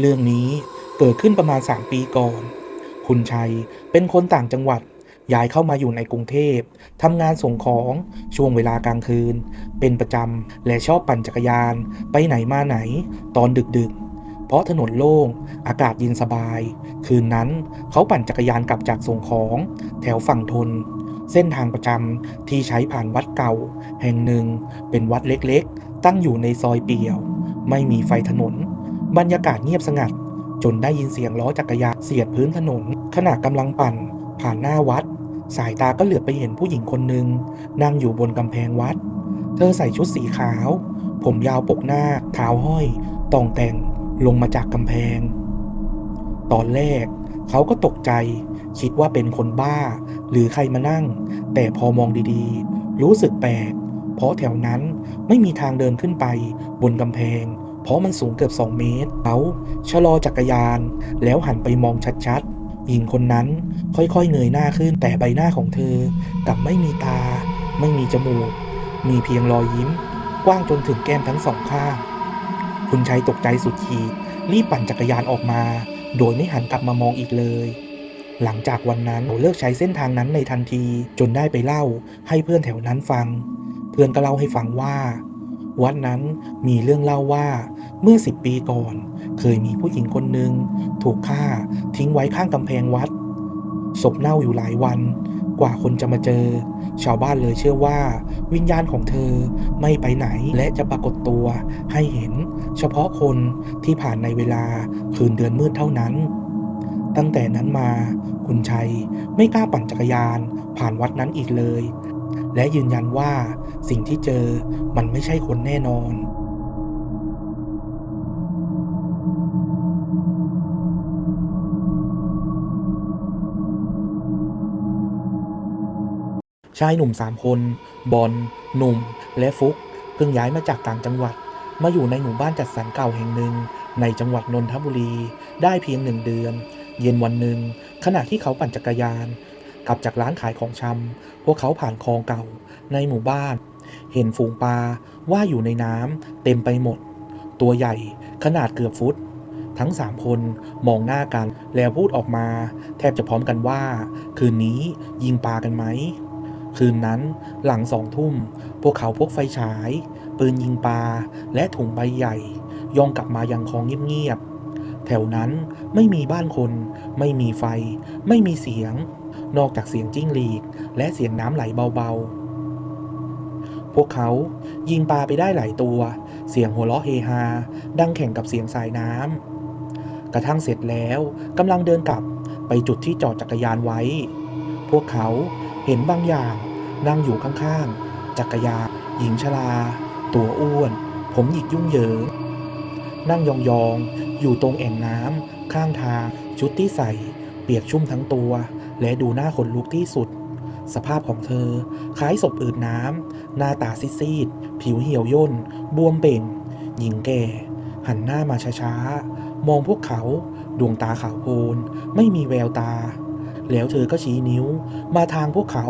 เรื่องนี้เกิดขึ้นประมาณ 3 ปีก่อน คุณชัยเป็นคนต่างจังหวัด ย้ายเข้ามาอยู่ในกรุงเทพทำงานส่งของช่วงเวลากลางคืน เป็นประจำและชอบปั่นจักรยาน ไปไหนมาไหน ตอนดึกๆ เพราะถนนโล่ง อากาศเย็นสบาย คืนนั้นเขาปั่นจักรยานกลับจากส่งของ แถวฝั่งทน เส้นทางประจำที่ใช้ผ่านวัดเก่า แห่งหนึ่งเป็นวัดเล็กๆ ตั้งอยู่ในซอยเปี่ยว ไม่มีไฟถนน บรรยากาศเงียบสงัด จนได้ยินเสียงล้อจักรยานเสียดพื้นถนน ขณะกำลังปั่น ผ่านหน้าวัด สายตาก็เหลือบไปเห็นผู้หญิงคนหนึ่งนั่งอยู่บนกำแพงวัด เธอใส่ชุดสีขาว ผมยาวปกหน้าเท้าห้อยตองแต่งลงมาจากกำแพง ตอนแรกเขาก็ตกใจ คิดว่าเป็นคนบ้า หรือใครมานั่ง แต่พอมองดีๆ รู้สึกแปลกเพราะแถวนั้นไม่มีทางเดินขึ้นไปบนกำแพง เพราะมันสูงเกือบ 2 เมตรเขาชะลอจักรยาน แล้วหันไปมองชัดๆหญิงคนนั้นค่อยๆเงยหน้าขึ้นแต่ใบหน้าของเธอกลับไม่มีตา ไม่มีจมูก มีเพียงรอยยิ้ม กว้างจนถึงแก้มทั้งสองข้าง คุณชัยตกใจสุดขีดรีบปั่นจักรยานออกมา โดยไม่หันกลับมามองอีกเลยหลังจากวันนั้นเขาเลิกใช้เส้นทางนั้นในทันทีจนได้ไปเล่าให้เพื่อนแถวนั้นฟัง เพื่อนก็เล่าให้ฟังว่า วัดนั้นมีเรื่องเล่าว่าเมื่อสิบปีก่อน เคยมีผู้หญิงคนหนึ่งถูกฆ่าทิ้งไว้ข้างกำแพงวัด ศพเน่าอยู่หลายวัน กว่าคนจะมาเจอ ชาวบ้านเลยเชื่อว่า วิญญาณของเธอไม่ไปไหนและจะปรากฏตัวให้เห็น เฉพาะคนที่ผ่านในเวลาคืนเดือนมืดเท่านั้น ตั้งแต่นั้นมา คุณชัยไม่กล้าปั่นจักรยานผ่านวัดนั้นอีกเลย และยืนยันว่าสิ่งที่เจอมันไม่ใช่คนแน่นอน ชายหนุ่มสามคน บอลหนุ่ม และฟุก เพิ่งย้ายมาจากต่างจังหวัด มาอยู่ในหมู่บ้านจัดสรรเก่าแห่งหนึ่ง ในจังหวัดนนทบุรี ได้เพียงหนึ่งเดือน เย็นวันหนึ่ง ขณะที่เขาปั่นจักรยาน กลับจากร้านขายของชำพวกเขาผ่านคลองเก่า ในหมู่บ้าน เห็นฝูงปลาว่าอยู่ในน้ำเต็มไปหมด ตัวใหญ่ขนาดเกือบฟุต ทั้งสามคนมองหน้ากันแล้วพูดออกมา แทบจะพร้อมกันว่า คืนนี้ยิงปลากันไหม คืนนั้นหลังสองทุ่ม พวกเขาพกไฟฉาย ปืนยิงปลาและถุงใบใหญ่ ย่องกลับมายังคลองเงียบๆแถวนั้นไม่มีบ้านคน ไม่มีไฟ ไม่มีเสียง นอกจากเสียงจิ้งหรีดและเสียงน้ำไหลเบาๆ พวกเขายิงปลาไปได้หลายตัว เสียงหัวเราะเฮฮา ดังแข่งกับเสียงสายน้ำ กระทั่งเสร็จแล้วกำลังเดินกลับไปจุดที่จอดจักรยานไว้ พวกเขาเห็นบางอย่างนั่งอยู่ข้างๆ จักรยานหญิงชรา ตัวอ้วน ผมหยิกยุ่งเหยิง นั่งยองๆ อยู่ตรงแอ่งน้ำข้างทางชุดที่ใส่ เปียกชุ่มทั้งตัว และดูหน้าขนลุกที่สุด สภาพของเธอ คล้ายศพอืดน้ำ หน้าตาซีดๆ ผิวเหี่ยวย่น บวมเป่ง หญิงแก่ หันหน้ามาช้าๆ มองพวกเขา ดวงตาขาวโพลน ไม่มีแววตา แล้วเธอก็ชี้นิ้วมาทางพวกเขา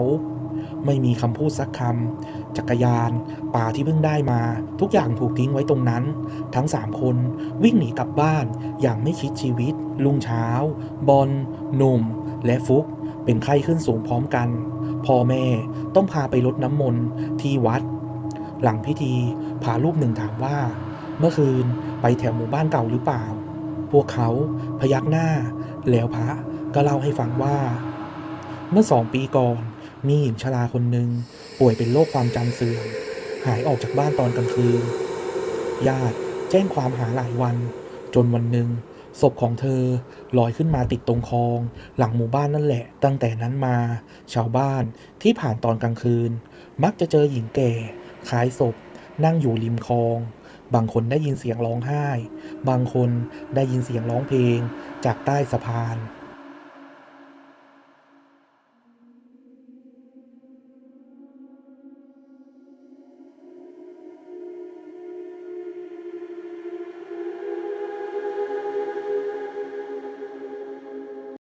ไม่มีคำพูดสักคำ จักรยาน ป่าที่เพิ่งได้มา ทุกอย่างถูกทิ้งไว้ตรงนั้น ทั้งสามคนวิ่งหนีกลับบ้านอย่างไม่คิดชีวิต ลุงเช้า บอลหนุ่ม และฟุกเป็นไข้ขึ้นสูงพร้อมกัน พ่อแม่ต้องพาไปรดน้ำมนต์ที่วัด หลังพิธีพารูปหนึ่งถามว่า เมื่อคืนไปแถวหมู่บ้านเก่าหรือเปล่า พวกเขาพยักหน้า แล้วพระก็เล่าให้ฟังว่า เมื่อสองปีก่อนมีหญิงชราคนหนึ่งป่วยเป็นโรคความจำเสื่อมหายออกจากบ้านตอนกลางคืน ญาติแจ้งความหาหลายวัน จนวันหนึ่ง ศพของเธอลอยขึ้นมาติดตรงคลอง หลังหมู่บ้านนั่นแหละ ตั้งแต่นั้นมา ชาวบ้านที่ผ่านตอนกลางคืน มักจะเจอหญิงแก่คล้ายศพ นั่งอยู่ริมคลอง บางคนได้ยินเสียงร้องไห้ บางคนได้ยินเสียงร้องเพลงจากใต้สะพาน